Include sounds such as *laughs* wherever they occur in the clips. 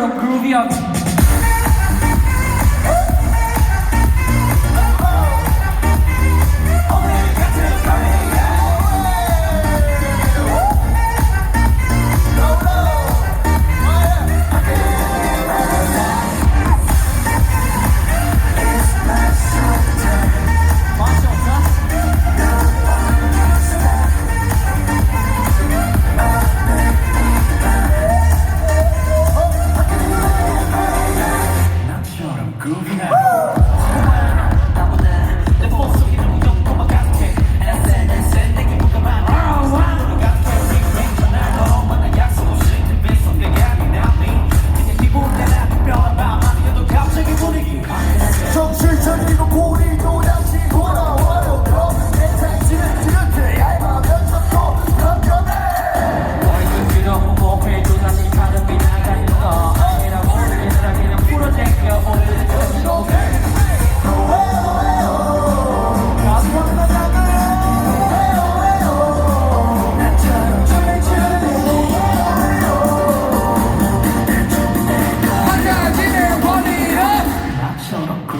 of groovy outfits.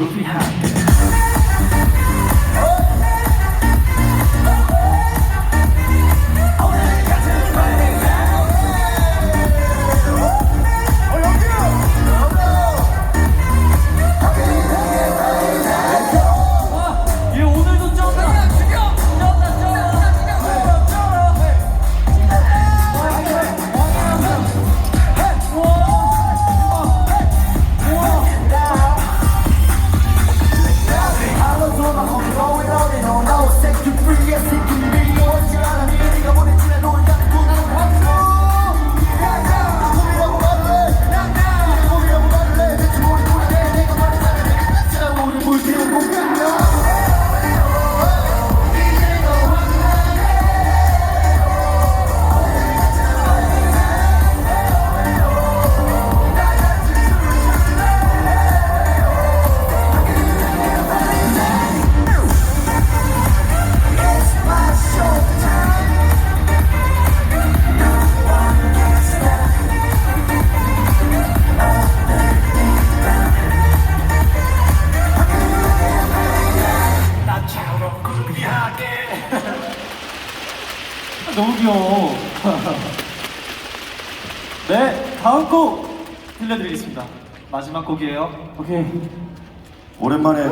If you have 너무 귀여워. *laughs* 네, 다음 곡 들려드리겠습니다. 마지막 곡이에요. 오케이. 오랜만에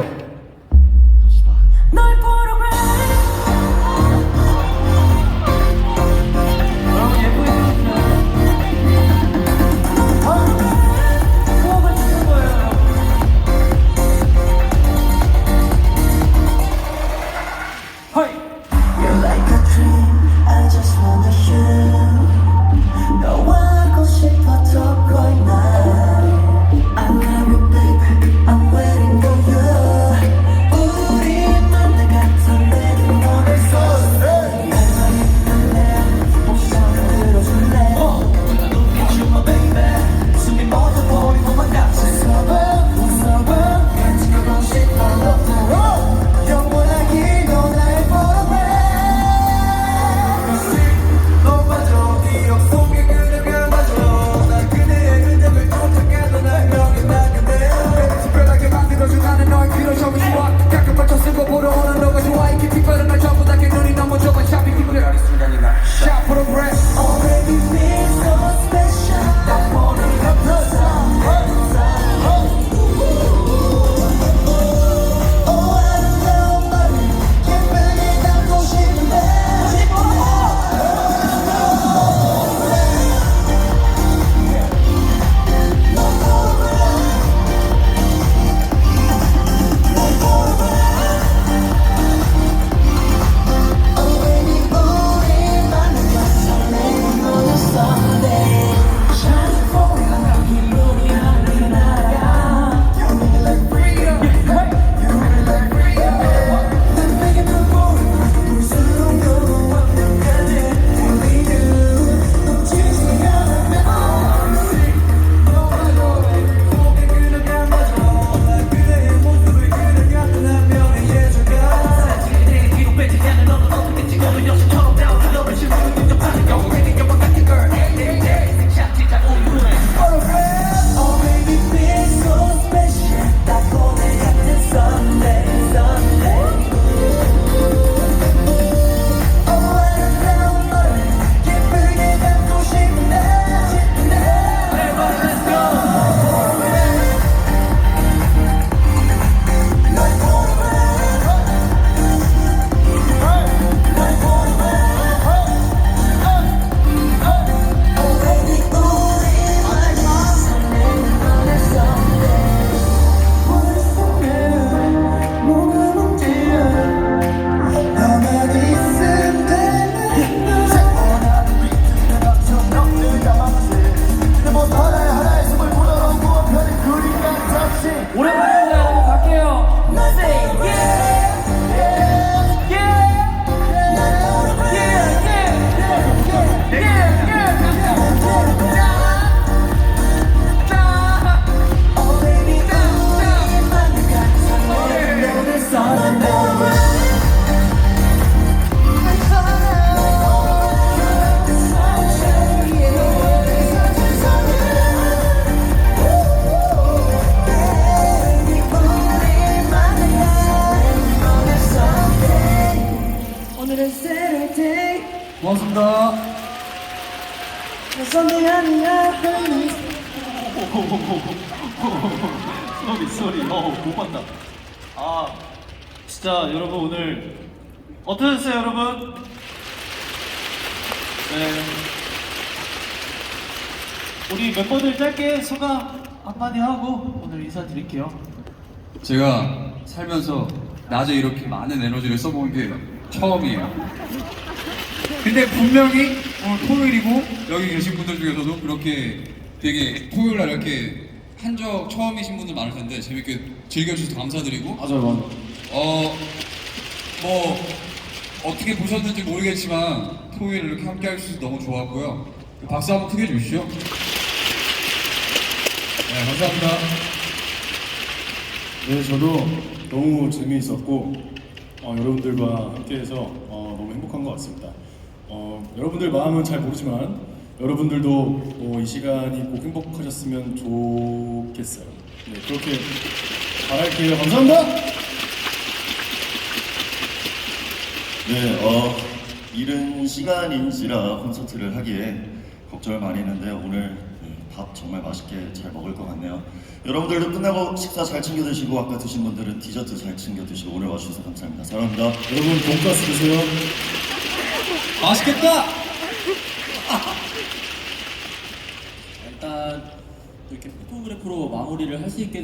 갑시다. 네, 갈게요. something on the earth. 쏘리 쏘리 어못 봤다 아 진짜 여러분 오늘 어떠셨어요 여러분? 네 우리 멤버들 짧게 소감 한마디 하고 오늘 인사드릴게요 제가 살면서 낮에 이렇게 많은 에너지를 써본 게 처음이에요. 근데 분명히 오늘 토요일이고 여기 계신 분들 중에서도 그렇게 되게 토요일 날 이렇게 한적 처음이신 분들 많을 텐데 재밌게 즐겨주셔서 감사드리고 맞아요, 맞아요. 어뭐 어떻게 보셨는지 모르겠지만 토요일 이렇게 함께 할 수 있어서 너무 좋았고요 박수 한번 크게 주십시오 네 감사합니다 네, 저도 너무 재미있었고 어, 여러분들과 함께해서 어, 너무 행복한 것 같습니다. 어, 여러분들 마음은 잘 모르지만 여러분들도 어, 이 시간이 꼭 행복하셨으면 좋겠어요. 네, 그렇게 바랄게요. 감사합니다. 네, 어, 이른 시간인지라 콘서트를 하기에 걱정을 많이 했는데 오늘 네, 밥 정말 맛있게 잘 먹을 것 같네요. 여러분들도 끝나고 식사 잘 챙겨 드시고 아까 드신 분들은 디저트 잘 챙겨 드시고 오늘 와주셔서 감사합니다. 사랑합니다. 여러분 돈가스 드세요. 맛있겠다! 일단 이렇게 포토그래프로 마무리를 할 수 있게